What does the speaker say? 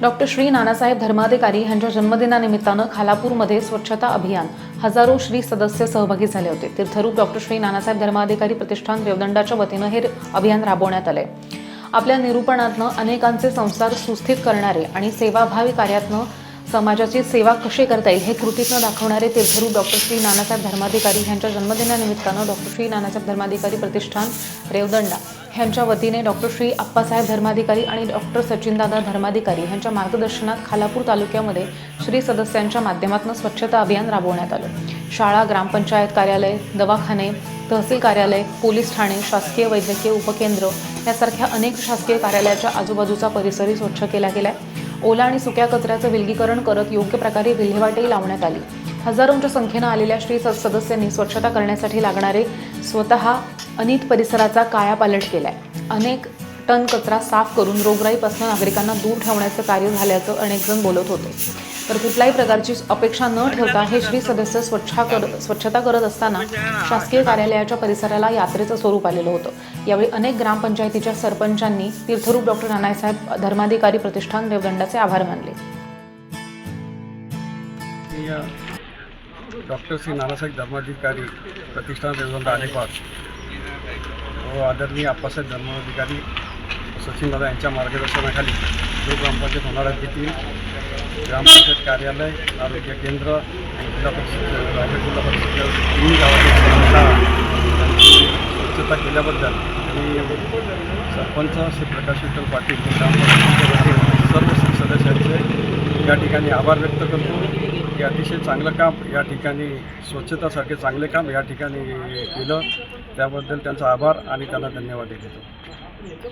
Doctor Shri Nanasaheb Dharmadhikari यांच्या जन्मदिनानिमित्तानं खालापूरमध्ये स्वच्छता अभियान हजारो श्री सदस्य सहभागी झाले होते. तीर्थरूप डॉक्टर श्री नानासाहेब धर्माधिकारी प्रतिष्ठान रेवदंडाच्या वतीनं हे अभियान राबवण्यात आले आपल्या निरूपणातनं अनेकांचे संसार सुस्थित करणारे आणि सेवाभावी कार्यातनं समाजाची सेवा कशी करता येईल हे कृतीतनं दाखवणारे तीर्थरूप डॉक्टर श्री नानासाहेब धर्माधिकारी यांच्या जन्मदिनानिमित्तानं डॉक्टर श्री नानासाहेब धर्माधिकारी प्रतिष्ठान रेवदंडा यांच्या वतीने डॉक्टर श्री आप्पासाहेब धर्माधिकारी आणि डॉक्टर सचिनदादा धर्माधिकारी यांच्या मार्गदर्शनात खालापूर तालुक्यामध्ये श्री सदस्यांच्या माध्यमातून स्वच्छता अभियान राबवण्यात आलं. शाळा ग्रामपंचायत कार्यालय दवाखाने तहसील कार्यालय पोलीस ठाणे शासकीय वैद्यकीय उपकेंद्र यासारख्या अनेक शासकीय कार्यालयाच्या आजूबाजूचा परिसरही स्वच्छ केला गेलाय. ओला आणि सुक्या कचऱ्याचं विलगीकरण करत योग्य प्रकारे विल्हेवाटही लावण्यात आली. हजारोंच्या संख्येनं आलेल्या श्री स- सदस्यांनी स्वच्छता करण्यासाठी लागणारे स्वतः अनित परिसराचा कायापालट केलाय. अनेक टन कचरा साफ करून रोगराईपासून नागरिकांना दूर ठेवण्याचं कार्य झाल्याचं अनेकजण बोलत होते. तर कुठल्याही प्रकारची अपेक्षा न ठेवता हे श्री सदस्य स्वच्छा कर स्वच्छता करत असताना शासकीय कार्यालयाच्या परिसराला यात्रेचं स्वरूप आलेलं होतं. यावेळी अनेक ग्रामपंचायतीच्या सरपंचांनी तीर्थरूप डॉक्टर नानासाहेब धर्माधिकारी प्रतिष्ठान देवदंडाचे आभार मानले. डॉक्टर श्री नानासाहेब धर्माधिकारी प्रतिष्ठान देवदंड अलिबाग व आदरणीय आप्पासाहेब धर्माधिकारी सचिनदादा यांच्या मार्गदर्शनाखाली जो ग्रामपंचायत होणार आहे तेथील ग्रामपंचायत कार्यालय आरोग्य केंद्र जिल्हा परिषद रायगड जिल्हा परिषद तिन्ही गावातील स्वच्छता केल्याबद्दल आणि सरपंच श्री प्रकाश विठ्ठल पाटील व सर्व सदस्यांचे या ठिकाणी आभार व्यक्त करतो. की अतिशय चांगलं काम या ठिकाणी स्वच्छतासारखे चांगले काम या ठिकाणी केलं. त्याबद्दल त्यांचा आभार आणि त्यांना धन्यवाद देतो.